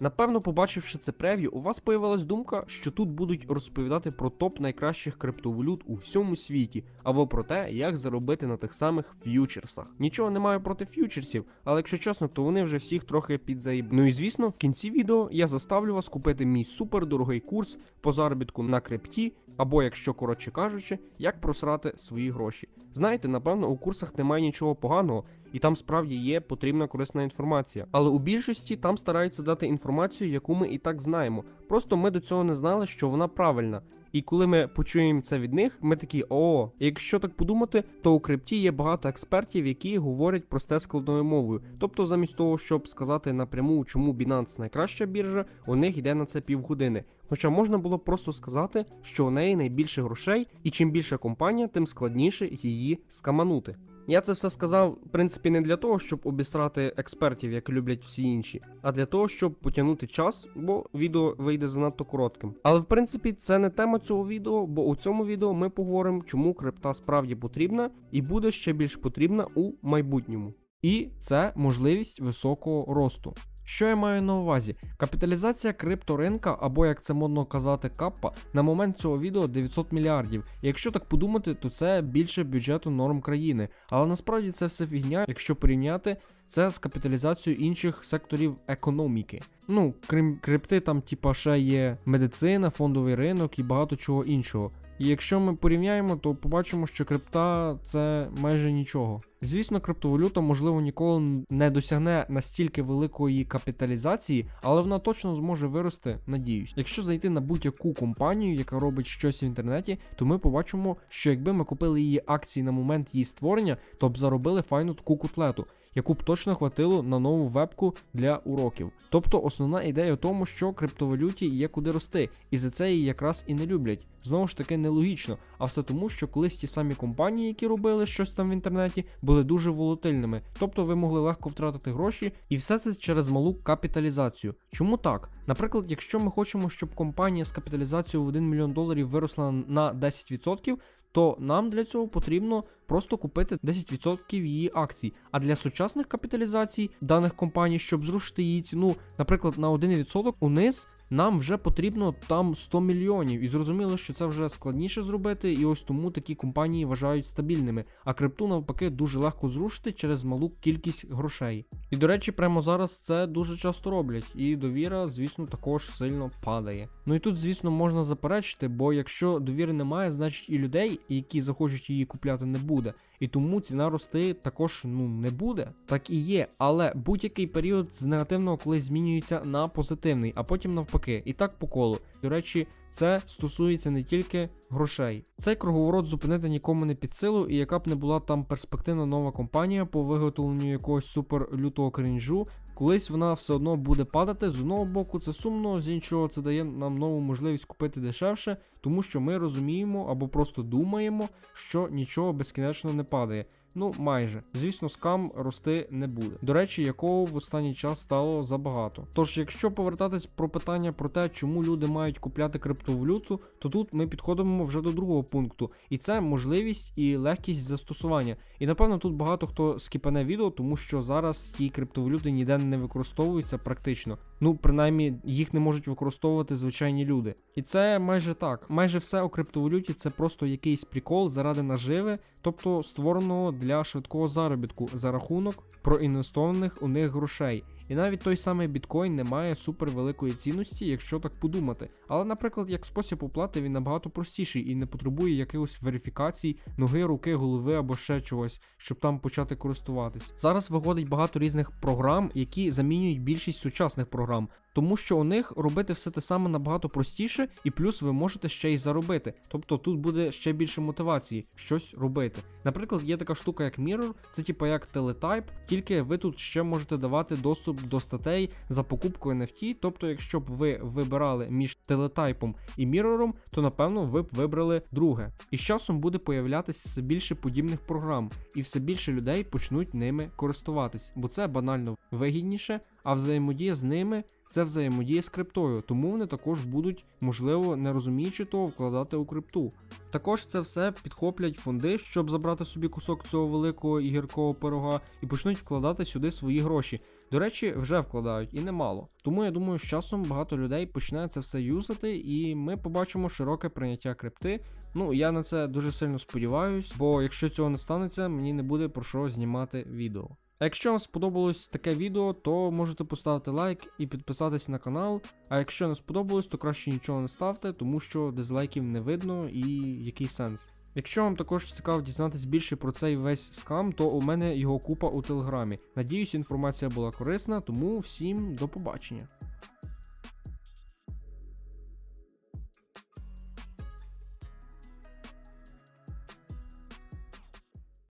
Напевно, побачивши це прев'ю, у вас появилась думка, що тут будуть розповідати про топ найкращих криптовалют у всьому світі, або про те, як заробити на тих самих ф'ючерсах. Нічого не маю проти ф'ючерсів, але якщо чесно, то вони вже всіх трохи підзаїб. Ну і звісно, в кінці відео я заставлю вас купити мій супер дорогий курс по заробітку на крипті, або якщо коротше кажучи, як просрати свої гроші. Знаєте, напевно, у курсах немає нічого поганого, і там справді є потрібна корисна інформація. Але у більшості там стараються дати інформацію, яку ми і так знаємо. Просто ми до цього не знали, що вона правильна. І коли ми почуємо це від них, ми такі о, якщо так подумати, то у крипті є багато експертів, які говорять просте складною мовою. Тобто, замість того, щоб сказати напряму, чому Binance найкраща біржа, у них йде на це півгодини. Хоча можна було просто сказати, що у неї найбільше грошей, і чим більша компанія, тим складніше її скаманути. Я це все сказав, в принципі, не для того, щоб обісрати експертів, як люблять всі інші, а для того, щоб потягнути час, бо відео вийде занадто коротким. Але в принципі це не тема цього відео, бо у цьому відео ми поговоримо, чому крипта справді потрібна і буде ще більш потрібна у майбутньому. І це можливість високого росту. Що я маю на увазі? Капіталізація крипторинка, або як це модно казати, каппа, на момент цього відео 900 мільярдів. І якщо так подумати, то це більше бюджету норм країни. Але насправді це все фігня, якщо порівняти це з капіталізацією інших секторів економіки. Ну, крім крипти, там типа ще є медицина, фондовий ринок і багато чого іншого. І якщо ми порівняємо, то побачимо, що крипта це майже нічого. Звісно, криптовалюта, можливо, ніколи не досягне настільки великої капіталізації, але вона точно зможе вирости, надіюсь. Якщо зайти на будь-яку компанію, яка робить щось в інтернеті, то ми побачимо, що якби ми купили її акції на момент її створення, то б заробили файну таку котлету. Яку б точно хватило на нову вебку для уроків. Тобто основна ідея в тому, що криптовалюті є куди рости, і за це її якраз і не люблять. Знову ж таки, нелогічно, а все тому, що колись ті самі компанії, які робили щось там в інтернеті, були дуже волатильними, тобто ви могли легко втратити гроші, і все це через малу капіталізацію. Чому так? Наприклад, якщо ми хочемо, щоб компанія з капіталізацією в 1 мільйон доларів виросла на 10%, то нам для цього потрібно просто купити 10% її акцій. А для сучасних капіталізацій даних компаній, щоб зрушити її ціну, наприклад, на 1% униз, нам вже потрібно там 100 мільйонів. І зрозуміло, що це вже складніше зробити, і ось тому такі компанії вважають стабільними. А крипту навпаки дуже легко зрушити через малу кількість грошей. І до речі, прямо зараз це дуже часто роблять, і довіра, звісно, також сильно падає. Ну і тут, звісно, можна заперечити, бо якщо довіри немає, значить і людей, які захочуть її купляти, не буде. І тому ціна рости також ну не буде. Так і є, але будь-який період з негативного колись змінюється на позитивний, а потім навпаки. І так по колу. До речі, це стосується не тільки грошей. Цей круговорот зупинити нікому не під силу, і яка б не була там перспективна нова компанія по виготовленню якогось супер лютого крінжу, колись вона все одно буде падати. З одного боку, це сумно, з іншого це дає нам нову можливість купити дешевше, тому що ми розуміємо або просто думаємо, що нічого безкінечно не падає. Ну, майже. Звісно, скам рости не буде. До речі, якого в останній час стало забагато. Тож, якщо повертатись про питання про те, чому люди мають купляти криптовалюту, то тут ми підходимо вже до другого пункту, і це можливість і легкість застосування. І напевно тут багато хто скіпане відео, тому що зараз ті криптовалюти ніде не використовуються практично. Ну, принаймні, їх не можуть використовувати звичайні люди. І це майже так. Майже все у криптовалюті це просто якийсь прикол заради наживи, тобто створеного для швидкого заробітку за рахунок проінвестованих у них грошей. І навіть той самий біткоін не має супер великої цінності, якщо так подумати. Але, наприклад, як спосіб оплати він набагато простіший і не потребує якихось верифікацій, ноги, руки, голови або ще чогось, щоб там почати користуватись. Зараз виходить багато різних програм, які замінюють більшість сучасних програм. Тому що у них робити все те саме набагато простіше, і плюс ви можете ще й заробити. Тобто тут буде ще більше мотивації щось робити. Наприклад, є така штука, як Mirror, це типу як Teletype, тільки ви тут ще можете давати доступ до статей за покупку NFT. Тобто, якщо б ви вибирали між телетайпом і Mirror, то напевно ви б вибрали друге. І з часом буде появлятися все більше подібних програм, і все більше людей почнуть ними користуватись, бо це банально вигідніше, а взаємодія з ними. Це взаємодія з криптою, тому вони також будуть, можливо, не розуміючи того, вкладати у крипту. Також це все підхоплять фонди, щоб забрати собі кусок цього великого і гіркого пирога, і почнуть вкладати сюди свої гроші. До речі, вже вкладають і немало. Тому я думаю, з часом багато людей почне це все юзати, і ми побачимо широке прийняття крипти. Ну, я на це дуже сильно сподіваюсь, бо якщо цього не станеться, мені не буде про що знімати відео. А якщо вам сподобалось таке відео, то можете поставити лайк і підписатись на канал. А якщо не сподобалось, то краще нічого не ставте, тому що дизлайків не видно і який сенс. Якщо вам також цікаво дізнатись більше про цей весь скам, то у мене його купа у телеграмі. Надіюсь, інформація була корисна, тому всім до побачення.